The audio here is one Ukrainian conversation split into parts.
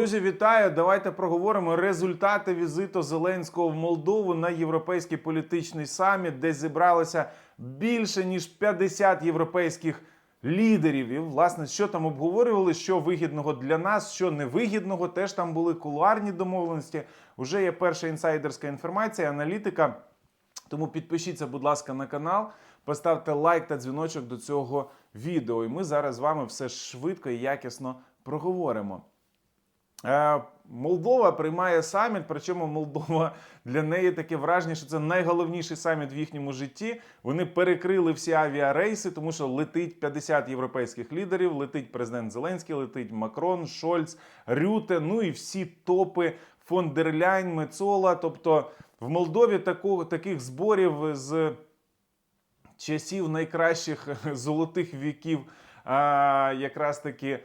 Друзі, вітаю! Давайте проговоримо результати візиту Зеленського в Молдову на європейський політичний саміт, де зібралося більше ніж 50 європейських лідерів. І власне, що там обговорювали, що вигідного для нас, що невигідного. Теж там були кулуарні домовленості. Уже є перша інсайдерська інформація, аналітика. Тому підпишіться, будь ласка, на канал, поставте лайк та дзвіночок до цього відео. І ми зараз з вами все швидко і якісно проговоримо. Е, Молдова приймає саміт, причому Молдова для неї таке враження, що це найголовніший саміт в їхньому житті. Вони перекрили всі авіарейси, тому що летить 50 європейських лідерів, летить президент Зеленський, летить Макрон, Шольц, Рюте, ну і всі топи фон дер Ляйн, Мецола. Тобто в Молдові такого, таких зборів з часів найкращих золотих віків, а, якраз таки.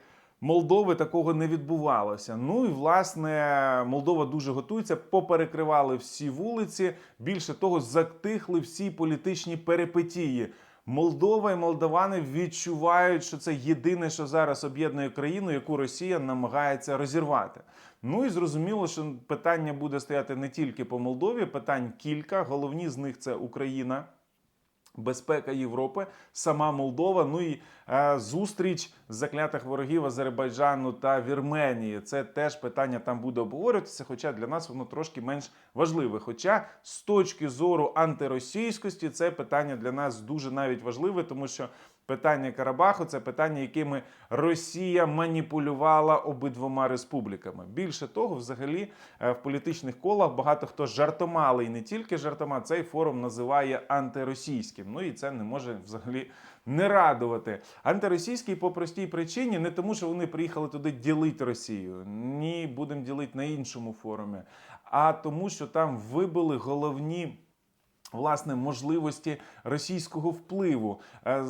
Молдови такого не відбувалося. Ну і власне Молдова дуже готується. Поперекривали всі вулиці. Більше того, затихли всі політичні перипетії. Молдова і молдавани відчувають, що це єдине, що зараз об'єднує країну, яку Росія намагається розірвати. Ну і зрозуміло, що питання буде стояти не тільки по Молдові, питань кілька. Головні з них це Україна безпека Європи, сама Молдова. Ну і е, зустріч заклятих ворогів Азербайджану та Вірменії. Це теж питання там буде обговорюватися. Хоча для нас воно трошки менш важливе. Хоча з точки зору антиросійськості це питання для нас дуже навіть важливе, тому що. Питання Карабаху це питання, якими Росія маніпулювала обидвома республіками. Більше того, взагалі е, в політичних колах багато хто жартома, але і не тільки жартома, цей форум називає антиросійським. Ну і це не може взагалі не радувати. Антиросійський по простій причині, не тому, що вони приїхали туди ділити Росію. Ні, будемо ділити на іншому форумі, а тому, що там вибили головні. Власне, можливості російського впливу. Е,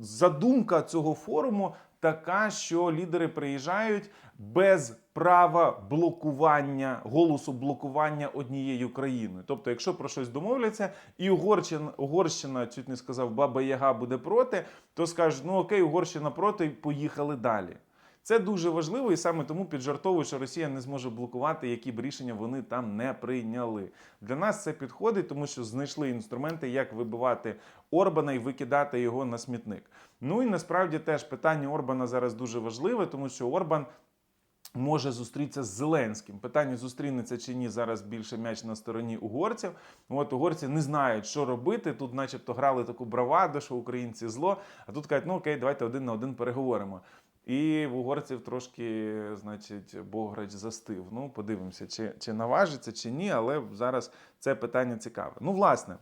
Задумка цього форуму така, що лідери приїжджають без права блокування голосу блокування однією країною. Тобто, якщо про щось домовляться, і Угорщина, Угорщина чуть не сказав, Баба Яга буде проти, то скажуть, ну окей, Угорщина проти, поїхали далі. Це дуже важливо, і саме тому піджартовую, що Росія не зможе блокувати, які б рішення вони там не прийняли. Для нас це підходить, тому що знайшли інструменти, як вибивати Орбана і викидати його на смітник. Ну і насправді теж питання Орбана зараз дуже важливе, тому що Орбан. Може зустрітися з Зеленським. Питання зустрінеться чи ні зараз більше м'яч на стороні угорців. От угорці не знають, що робити. Тут, начебто, грали таку браваду, що українці зло. А тут кажуть, ну окей, давайте один на один переговоримо. І в угорців трошки, значить, Бограч застив. Ну, подивимося, чи, чи наважиться, чи ні, але зараз це питання цікаве. Ну, власне,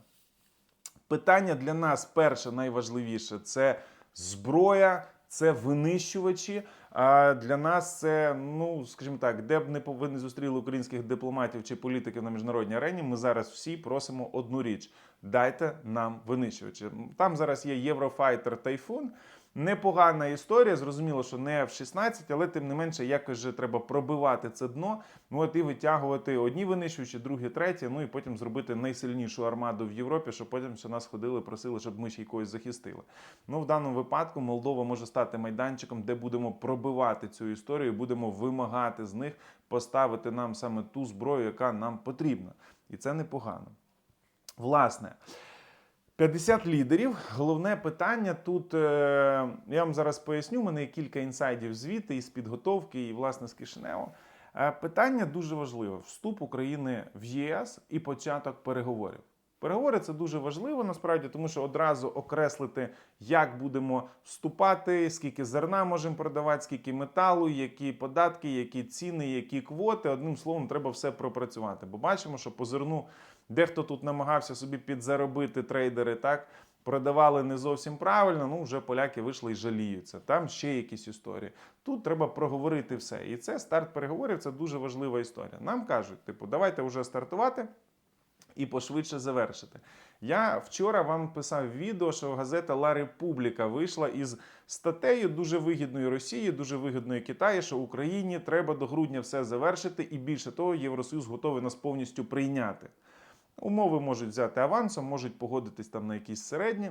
питання для нас перше найважливіше це зброя, це винищувачі. А для нас це, ну скажімо так, де б не повинні зустріли українських дипломатів чи політиків на міжнародній арені. Ми зараз всі просимо одну річ: дайте нам винищувачі. Там зараз є Єврофайтер Тайфун. Непогана історія. Зрозуміло, що не в 16, але тим не менше, якось же треба пробивати це дно. Ну от і витягувати одні винищувачі, другі, треті. Ну і потім зробити найсильнішу армаду в Європі, щоб потім ще нас ходили, просили, щоб ми ще й когось захистили. Ну в даному випадку Молдова може стати майданчиком, де будемо пробивати цю історію, будемо вимагати з них поставити нам саме ту зброю, яка нам потрібна, і це непогано. Власне. 50 лідерів. Головне питання тут. е, Я вам зараз поясню. У мене є кілька інсайдів звідти із підготовки, і власне з Кишинева. Е, Питання дуже важливе: вступ України в ЄС і початок переговорів. Переговори це дуже важливо насправді, тому що одразу окреслити, як будемо вступати, скільки зерна можемо продавати, скільки металу, які податки, які ціни, які квоти. Одним словом, треба все пропрацювати. Бо бачимо, що по зерну дехто тут намагався собі підзаробити трейдери, так продавали не зовсім правильно. Ну вже поляки вийшли і жаліються. Там ще якісь історії. Тут треба проговорити все. І це старт переговорів. Це дуже важлива історія. Нам кажуть, типу, давайте вже стартувати і пошвидше завершити. Я вчора вам писав відео, що газета Ла Републіка вийшла із статтею дуже вигідної Росії, дуже вигідної Китаю, що Україні треба до грудня все завершити, і більше того, Євросоюз готовий нас повністю прийняти. Умови можуть взяти авансом, можуть погодитись там на якісь середні.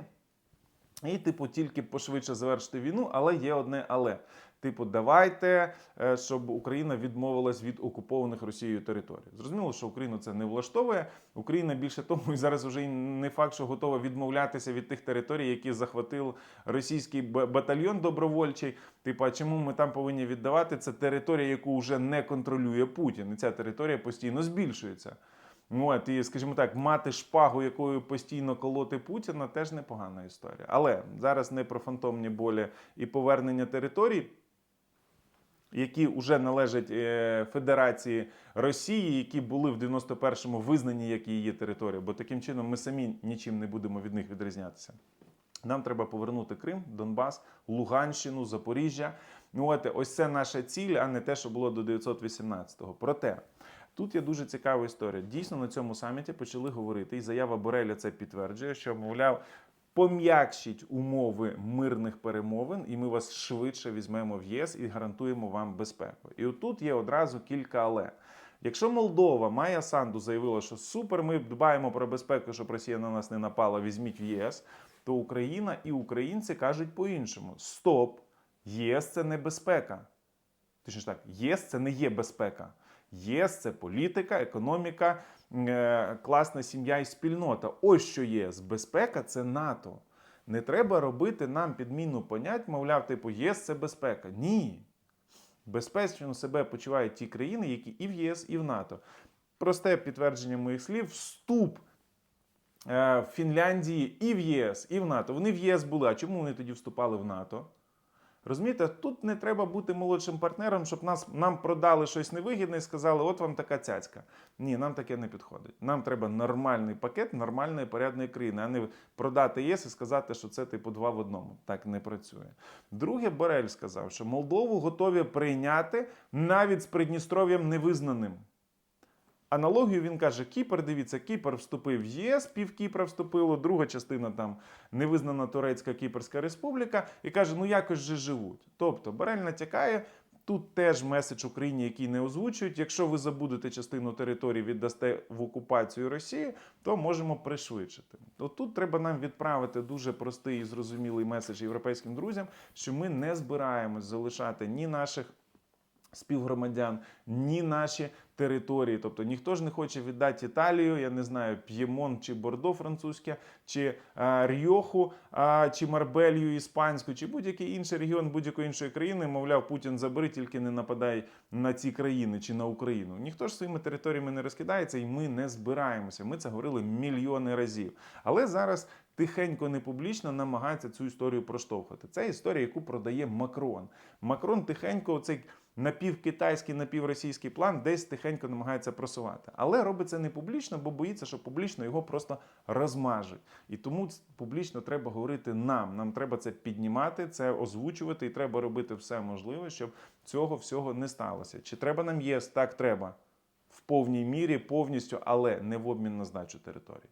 І, типу, тільки пошвидше завершити війну, але є одне але. Типу, давайте, е, щоб Україна відмовилась від окупованих Росією територій. Зрозуміло, що Україну це не влаштовує. Україна більше тому і зараз вже не факт, що готова відмовлятися від тих територій, які захватив російський батальйон добровольчий. Типу, а чому ми там повинні віддавати? Це територія, яку вже не контролює Путін, і ця територія постійно збільшується. Ну, от, і, скажімо так, мати шпагу, якою постійно колоти Путіна, теж непогана історія. Але зараз не про фантомні болі і повернення територій, які вже належать е, Федерації Росії, які були в 91-му визнані як її територія, бо таким чином ми самі нічим не будемо від них відрізнятися. Нам треба повернути Крим, Донбас, Луганщину, Запоріжжя. Ну, от, ось це наша ціль, а не те, що було до 918-го. Проте тут є дуже цікава історія. Дійсно, на цьому саміті почали говорити, і заява Бореля це підтверджує, що, мовляв, пом'якшіть умови мирних перемовин, і ми вас швидше візьмемо в ЄС і гарантуємо вам безпеку. І отут є одразу кілька але. Якщо Молдова Майя Санду заявила, що супер, ми дбаємо про безпеку, щоб Росія на нас не напала, візьміть в ЄС, то Україна і українці кажуть по-іншому: Стоп, ЄС це не безпека. Точніше так, ЄС це не є безпека. ЄС це політика, економіка, е, класна сім'я і спільнота. Ось що ЄС. Безпека це НАТО. Не треба робити нам підміну понять, мовляв, типу, ЄС це безпека. Ні. Безпечно себе почувають ті країни, які і в ЄС, і в НАТО. Просте підтвердження моїх слів: вступ е, Фінляндії і в ЄС, і в НАТО. Вони в ЄС були. А чому вони тоді вступали в НАТО? Розумієте, тут не треба бути молодшим партнером, щоб нас, нам продали щось невигідне і сказали, от вам така цяцька. Ні, нам таке не підходить. Нам треба нормальний пакет нормальної порядної країни, а не продати ЄС і сказати, що це типу два в одному. Так не працює. Друге, Борель сказав, що Молдову готові прийняти навіть з Придністров'ям невизнаним. Аналогію він каже: Кіпр, дивіться, Кіпр вступив в ЄС, пів Кіпра вступило, друга частина там невизнана Турецька Кіпрська Республіка, і каже, ну якось же живуть. Тобто Борель натякає. Тут теж меседж Україні, який не озвучують. Якщо ви забудете частину території, віддасте в окупацію Росії, то можемо пришвидшити. От тут треба нам відправити дуже простий і зрозумілий меседж європейським друзям, що ми не збираємось залишати ні наших співгромадян, ні наші території. Тобто ніхто ж не хоче віддати Італію, я не знаю, П'ємон чи Бордо французьке, чи а, Ріоху, а, чи Марбелью іспанську, чи будь-який інший регіон будь-якої іншої країни. Мовляв, Путін забери, тільки не нападай на ці країни чи на Україну. Ніхто ж своїми територіями не розкидається, і ми не збираємося. Ми це говорили мільйони разів. Але зараз. Тихенько, не публічно намагається цю історію проштовхати. Це історія, яку продає Макрон. Макрон тихенько, оцей напівкитайський, напівросійський план десь тихенько намагається просувати. Але робить це не публічно, бо боїться, що публічно його просто розмажуть. І тому публічно треба говорити нам. Нам треба це піднімати, це озвучувати, і треба робити все можливе, щоб цього всього не сталося. Чи треба нам ЄС? Так, треба. В повній мірі, повністю, але не в обмін на здачу території.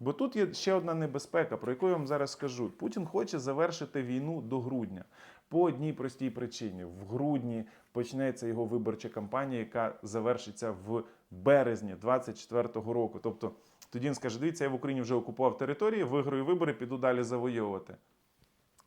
Бо тут є ще одна небезпека, про яку я вам зараз скажу. Путін хоче завершити війну до грудня по одній простій причині: в грудні почнеться його виборча кампанія, яка завершиться в березні 24-го року. Тобто тоді він скаже: дивіться, я в Україні вже окупував території, виграю вибори, піду далі завойовувати.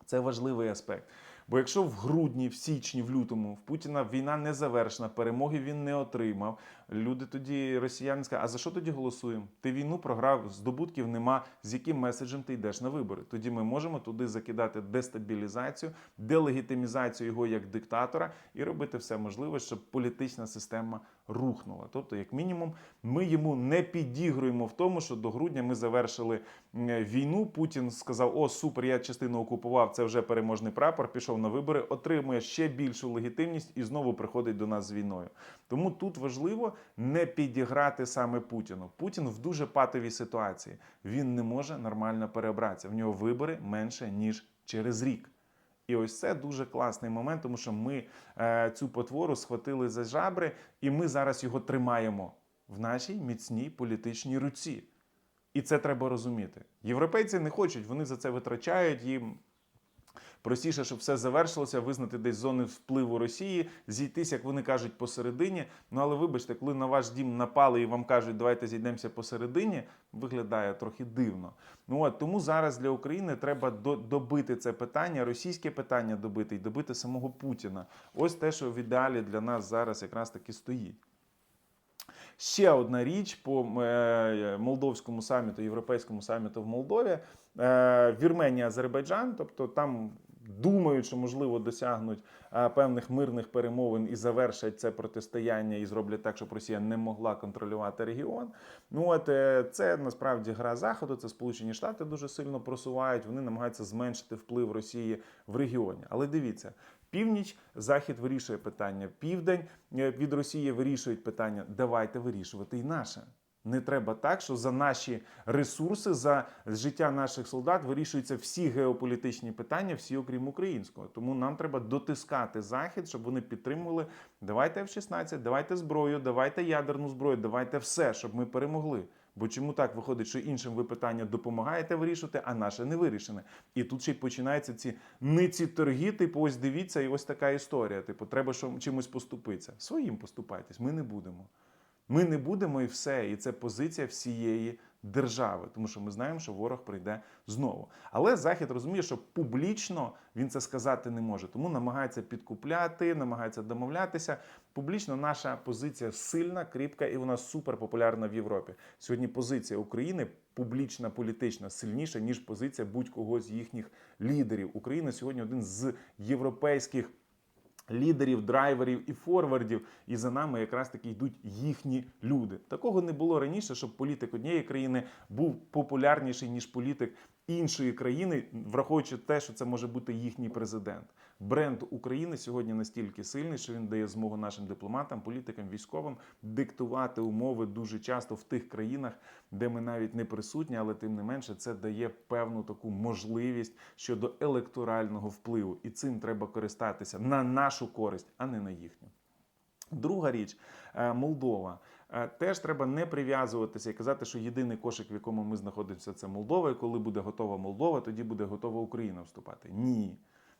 Це важливий аспект. Бо якщо в грудні, в січні, в лютому в Путіна війна не завершена, перемоги він не отримав. Люди тоді росіяни скажуть, а за що тоді голосуємо? Ти війну програв, здобутків нема. З яким меседжем ти йдеш на вибори? Тоді ми можемо туди закидати дестабілізацію, делегітимізацію його як диктатора і робити все можливе, щоб політична система рухнула. Тобто, як мінімум, ми йому не підігруємо в тому, що до грудня ми завершили війну. Путін сказав: О, супер, я частину окупував. Це вже переможний прапор. Пішов на вибори, отримує ще більшу легітимність і знову приходить до нас з війною. Тому тут важливо не підіграти саме Путіну. Путін в дуже патовій ситуації. Він не може нормально перебратися. В нього вибори менше ніж через рік. І ось це дуже класний момент, тому що ми е, цю потвору схватили за жабри, і ми зараз його тримаємо в нашій міцній політичній руці. І це треба розуміти. Європейці не хочуть, вони за це витрачають їм. Простіше, щоб все завершилося, визнати десь зони впливу Росії, зійтись, як вони кажуть, посередині. Ну але вибачте, коли на ваш дім напали і вам кажуть, давайте зійдемося посередині, виглядає трохи дивно. Ну от тому зараз для України треба добити це питання, російське питання добити і добити самого Путіна. Ось те, що в ідеалі для нас зараз якраз таки стоїть. Ще одна річ по е, молдовському саміту, європейському саміту в Молдові. Е, Вірменія, Азербайджан, тобто там думають, що можливо досягнуть е, певних мирних перемовин і завершать це протистояння і зроблять так, щоб Росія не могла контролювати регіон. Ну от е, це насправді гра заходу. Це Сполучені Штати дуже сильно просувають. Вони намагаються зменшити вплив Росії в регіоні. Але дивіться. Північ, захід вирішує питання. Південь е, від Росії вирішують питання. Давайте вирішувати і наше. Не треба так, що за наші ресурси, за життя наших солдат вирішуються всі геополітичні питання, всі окрім українського. Тому нам треба дотискати захід, щоб вони підтримували. Давайте F-16, давайте зброю, давайте ядерну зброю, давайте все, щоб ми перемогли. Бо чому так виходить, що іншим ви питання допомагаєте вирішувати, а наше не вирішене? І тут ще й починаються ці ниці торги, типу, ось дивіться, і ось така історія. Типу, треба чимось поступитися. Своїм поступайтесь, ми не будемо. Ми не будемо і все. І це позиція всієї держави, тому що ми знаємо, що ворог прийде знову. Але Захід розуміє, що публічно він це сказати не може, тому намагається підкупляти, намагається домовлятися. Публічно наша позиція сильна, кріпка і вона супер популярна в Європі. Сьогодні позиція України публічна, політична сильніша ніж позиція будь-кого з їхніх лідерів. Україна сьогодні один з європейських лідерів, драйверів і форвардів, і за нами якраз таки йдуть їхні люди. Такого не було раніше, щоб політик однієї країни був популярніший ніж політик іншої країни, враховуючи те, що це може бути їхній президент. Бренд України сьогодні настільки сильний, що він дає змогу нашим дипломатам, політикам, військовим диктувати умови дуже часто в тих країнах, де ми навіть не присутні, але тим не менше це дає певну таку можливість щодо електорального впливу, і цим треба користатися на нашу користь, а не на їхню. Друга річ е, Молдова. Е, Теж треба не прив'язуватися і казати, що єдиний кошик, в якому ми знаходимося, це Молдова. І коли буде готова Молдова, тоді буде готова Україна вступати. Ні.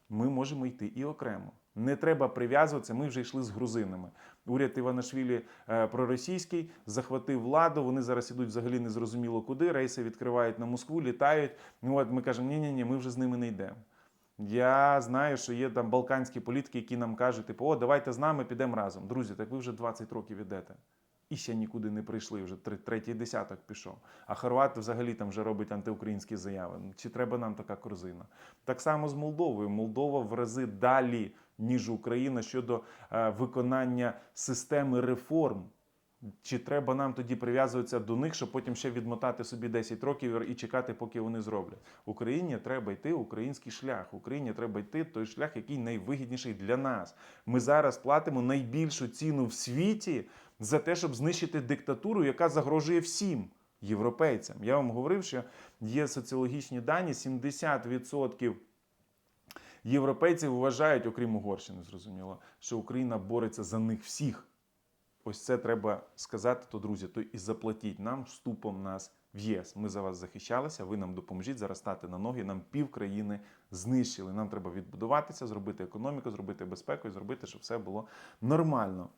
Ми можемо йти і окремо. Не треба прив'язуватися. Ми вже йшли з грузинами. Уряд Іванашвілі е, проросійський захватив владу. Вони зараз ідуть взагалі незрозуміло куди. Рейси відкривають на Москву, літають. Ну от ми кажемо, ні, ні, ні, ми вже з ними не йдемо. Я знаю, що є там балканські політики, які нам кажуть, типу, о, давайте з нами підемо разом. Друзі, так ви вже 20 років ідете. І ще нікуди не прийшли, вже третій десяток пішов. А Хорват взагалі там вже робить антиукраїнські заяви. Ну, Чи треба нам така корзина? Так само з Молдовою. Молдова в рази далі, ніж Україна щодо е, виконання системи реформ. Чи треба нам тоді прив'язуватися до них, щоб потім ще відмотати собі 10 років і чекати, поки вони зроблять? Україні треба йти український шлях. Україні треба йти той шлях, який найвигідніший для нас. Ми зараз платимо найбільшу ціну в світі за те, щоб знищити диктатуру, яка загрожує всім європейцям. Я вам говорив, що є соціологічні дані: 70% європейців вважають, окрім Угорщини, зрозуміло, що Україна бореться за них всіх. Ось це треба сказати, то друзі, то і заплатіть нам вступом нас в ЄС. Ми за вас захищалися, ви нам допоможіть зараз стати на ноги. Нам пів країни знищили. Нам треба відбудуватися, зробити економіку, зробити безпеку і зробити, щоб все було нормально.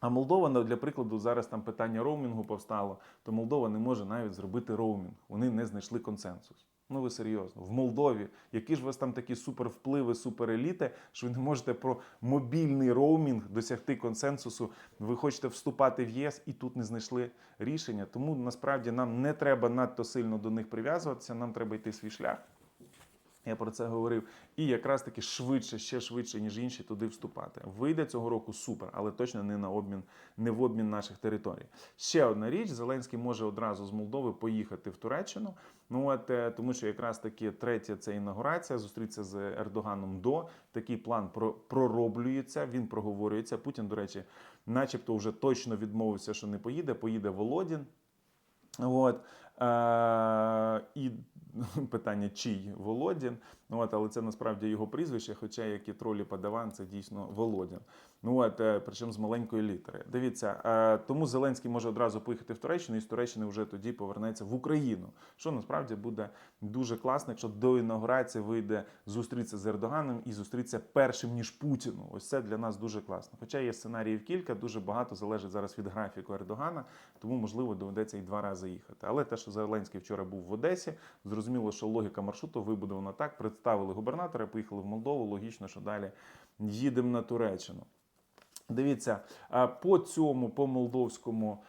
А Молдова, для прикладу, зараз там питання роумінгу повстало, то Молдова не може навіть зробити роумінг. Вони не знайшли консенсус. Ну ви серйозно, в Молдові, які ж у вас там такі супервпливи, супереліти, що ви не можете про мобільний роумінг досягти консенсусу. Ви хочете вступати в ЄС і тут не знайшли рішення. Тому насправді нам не треба надто сильно до них прив'язуватися, нам треба йти свій шлях. Я про це говорив. І якраз таки швидше, ще швидше, ніж інші, туди вступати. Вийде цього року супер, але точно не на обмін, не в обмін наших територій. Ще одна річ: Зеленський може одразу з Молдови поїхати в Туреччину. Ну от е, тому, що якраз таки третя це інаугурація, зустрітися з Ердоганом до такий план про пророблюється. Він проговорюється. Путін, до речі, начебто, вже точно відмовився, що не поїде. Поїде Володін. От Е, і питання, чий Володін. Ну, от, але це насправді його прізвище, хоча як і тролі Падаван, це дійсно Володін. Ну от, е, причому з маленької літери. Дивіться, е, тому Зеленський може одразу поїхати в Туреччину, і з Туреччини вже тоді повернеться в Україну. Що насправді буде дуже класно, якщо до інаугурації вийде зустрітися з Ердоганом і зустрітися першим ніж Путіну. Ось це для нас дуже класно. Хоча є сценаріїв кілька, дуже багато залежить зараз від графіку Ердогана, тому можливо доведеться і два рази їхати. Але те, що Зеленський вчора був в Одесі, зрозуміло, що логіка маршруту вибудована так. Представили губернатора, поїхали в Молдову. Логічно, що далі їдемо на Туреччину. Дивіться, а по цьому, по молдовському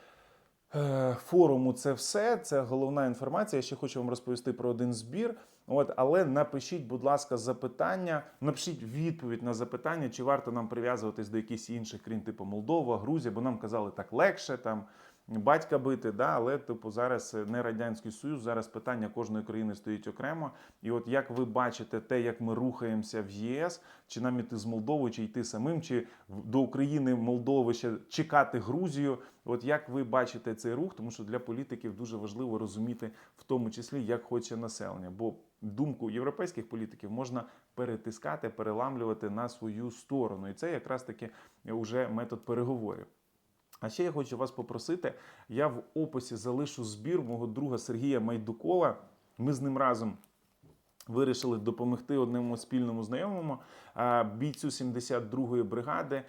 е, форуму, це все. Це головна інформація. Я ще хочу вам розповісти про один збір. От, але напишіть, будь ласка, запитання, напишіть відповідь на запитання, чи варто нам прив'язуватись до якихось інших країн, типу Молдова, Грузія, бо нам казали так легше там. Батька бити, да, але типу зараз не радянський союз. Зараз питання кожної країни стоїть окремо. І от як ви бачите, те, як ми рухаємося в ЄС, чи нам іти з Молдови, чи йти самим, чи до України Молдови ще чекати Грузію. От як ви бачите цей рух, тому що для політиків дуже важливо розуміти, в тому числі, як хоче населення, бо думку європейських політиків можна перетискати, переламлювати на свою сторону, і це якраз таки вже метод переговорів. А ще я хочу вас попросити. Я в описі залишу збір мого друга Сергія Майдукова. Ми з ним разом вирішили допомогти одному спільному знайомому бійцю 72-ї бригади.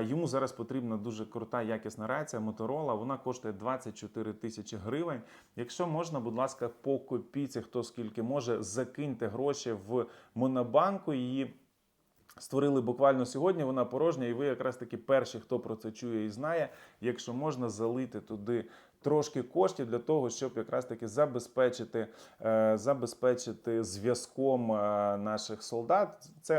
Йому зараз потрібна дуже крута якісна рація Моторола. Вона коштує 24 тисячі гривень. Якщо можна, будь ласка, по копійці, хто скільки може, закиньте гроші в Монобанку. Її Створили буквально сьогодні, вона порожня, і ви якраз таки перші, хто про це чує і знає. Якщо можна залити туди трошки коштів для того, щоб якраз таки забезпечити, е, забезпечити зв'язком е, наших солдат. Це